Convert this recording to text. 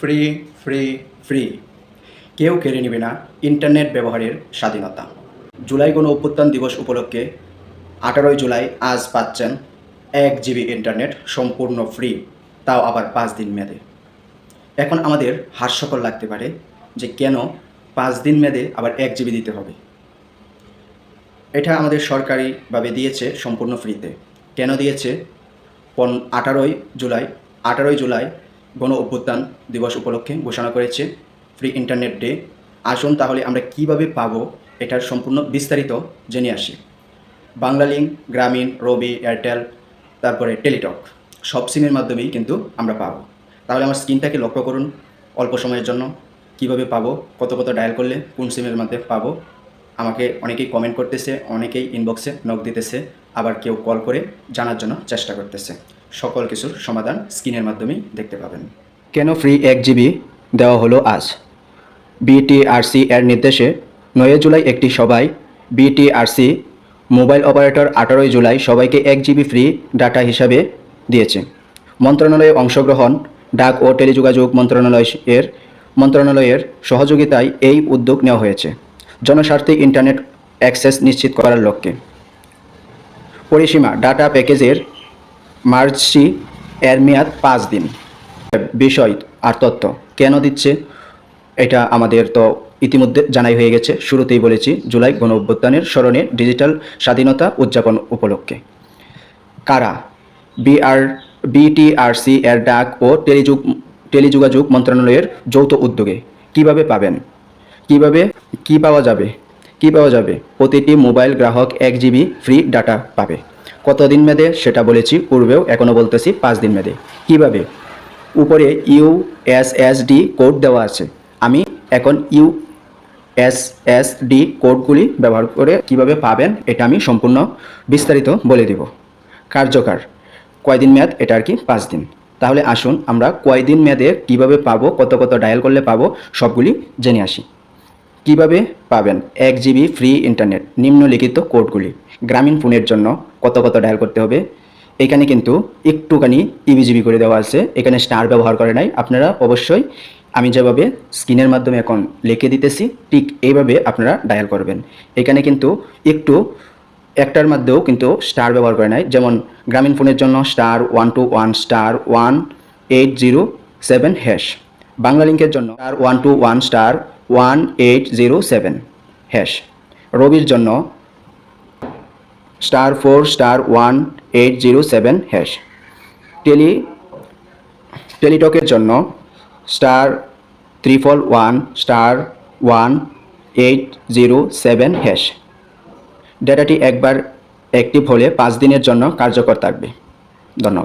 Free free free. কেউ কেড়ে নেবে না ইন্টারনেট ব্যবহারের স্বাধীনতা। জুলাই গণ অভ্যুত্থান দিবস উপলক্ষে আঠারোই জুলাই আজ পাচ্ছেন এক জিবি ইন্টারনেট সম্পূর্ণ ফ্রি, তাও আবার পাঁচ দিন মেয়াদে। এখন আমাদের হাস্যকর লাগতে পারে যে কেন পাঁচ দিন মেয়াদে আবার এক জিবি দিতে হবে। এটা আমাদের সরকারিভাবে দিয়েছে সম্পূর্ণ ফ্রিতে। কেন দিয়েছে? পন আঠারোই জুলাই আঠারোই জুলাই গণ অভ্যুত্থান দিবস উপলক্ষে ঘোষণা করেছে ফ্রি ইন্টারনেট ডে আসুন তাহলে আমরা কীভাবে পাবো এটার সম্পূর্ণ বিস্তারিত জেনে আসি। বাংলালিঙ্ক গ্রামীণ, রবি, এয়ারটেল, তারপরে টেলিটক, সব সিমের মাধ্যমেই কিন্তু আমরা পাবো। তাহলে আমার স্ক্রিনটাকে লক্ষ্য করুন অল্প সময়ের জন্য। কীভাবে পাবো, কত কত ডায়াল করলে কোন সিমের মধ্যে পাবো, আমাকে অনেকেই কমেন্ট করতেছে, অনেকেই ইনবক্সে নক দিতেছে, আবার কেউ কল করে জানার জন্য চেষ্টা করতেছে। সকল কিছুর সমাধান স্ক্রিনের মাধ্যমেই দেখতে পাবেন। কেন ফ্রি এক জিবি দেওয়া হলো আজ? বিটিআরসি এর নির্দেশে নয় জুলাই একটি সভায় বিটিআরসি মোবাইল অপারেটর আঠারোই জুলাই সবাইকে এক জিবি ফ্রি ডাটা হিসাবে দিয়েছে। মন্ত্রণালয়ে অংশগ্রহণ, ডাক ও টেলিযোগাযোগ মন্ত্রণালয় এর মন্ত্রণালয়ের সহযোগিতায় এই উদ্যোগ নেওয়া হয়েছে। জনস্বার্থে ইন্টারনেট অ্যাক্সেস নিশ্চিত করার লক্ষ্যে। পরিসীমা, ডাটা প্যাকেজের মার্চি এর মেয়াদ পাঁচ দিন। বিষয় আর তথ্য কেন দিচ্ছে? এটা আমাদের তো ইতিমধ্যে জানাই হয়ে গেছে। শুরুতেই বলেছি, জুলাই গণ অভ্যুত্থানের স্মরণে ডিজিটাল স্বাধীনতা উদযাপন উপলক্ষে। কারা? বিআর, বিটিআরসি এর ডাক ও টেলিযোগ, টেলিযোগাযোগ মন্ত্রণালয়ের যৌথ উদ্যোগে কীভাবে পাবেন? কীভাবে? কি পাওয়া যাবে? কি পাওয়া যাবে? প্রতিটি মোবাইল গ্রাহক এক জিবি ফ্রি ডাটা পাবে। কতদিন মেয়াদে সেটা বলেছি, পূর্বেও এখনও বলতেছি পাঁচ দিন মেয়াদে। কীভাবে? উপরে U S S D code দেওয়া আছে। আমি এখন ইউ এস এস ডি কোডগুলি ব্যবহার করে কীভাবে পাবেন, এটা আমি সম্পূর্ণ বিস্তারিত বলে দিব। কার্যকর। কয়দিন মেয়াদ? এটা আর কি পাঁচ দিন। তাহলে আসুন আমরা কয়দিন মেয়াদে কীভাবে পাবো, কত কত ডায়াল করলে পাবো, সবগুলি জেনে আসি। কীভাবে পাবেন? এক জিবি ফ্রি ইন্টারনেট, নিম্নলিখিত কোডগুলি। গ্রামীণ ফোনের জন্য কত কত ডায়াল করতে হবে? এখানে কিন্তু একটুখানি ইবিজিবি করে দেওয়া আছে। এখানে স্টার ব্যবহার করে নাই। আপনারা অবশ্যই আমি যেভাবে স্ক্রিনের মাধ্যমে এখন লিখে দিতেছি, ঠিক এইভাবে আপনারা ডায়াল করবেন। এখানে কিন্তু একটু একটার মধ্যেও কিন্তু স্টার ব্যবহার করে নাই। যেমন গ্রামীণ ফোনের জন্য star one two one, star one eight zero seven hash. Bangla লিঙ্কের জন্য star one two one, star one eight zero seven hash রবির জন্য star four star one eight zero seven hash tele টেলিটকের জন্য star triple one star one eight zero seven hash ডেটাটি একবার active হলে পাঁচ দিনের জন্য কার্যকর থাকবে। ধন্যবাদ।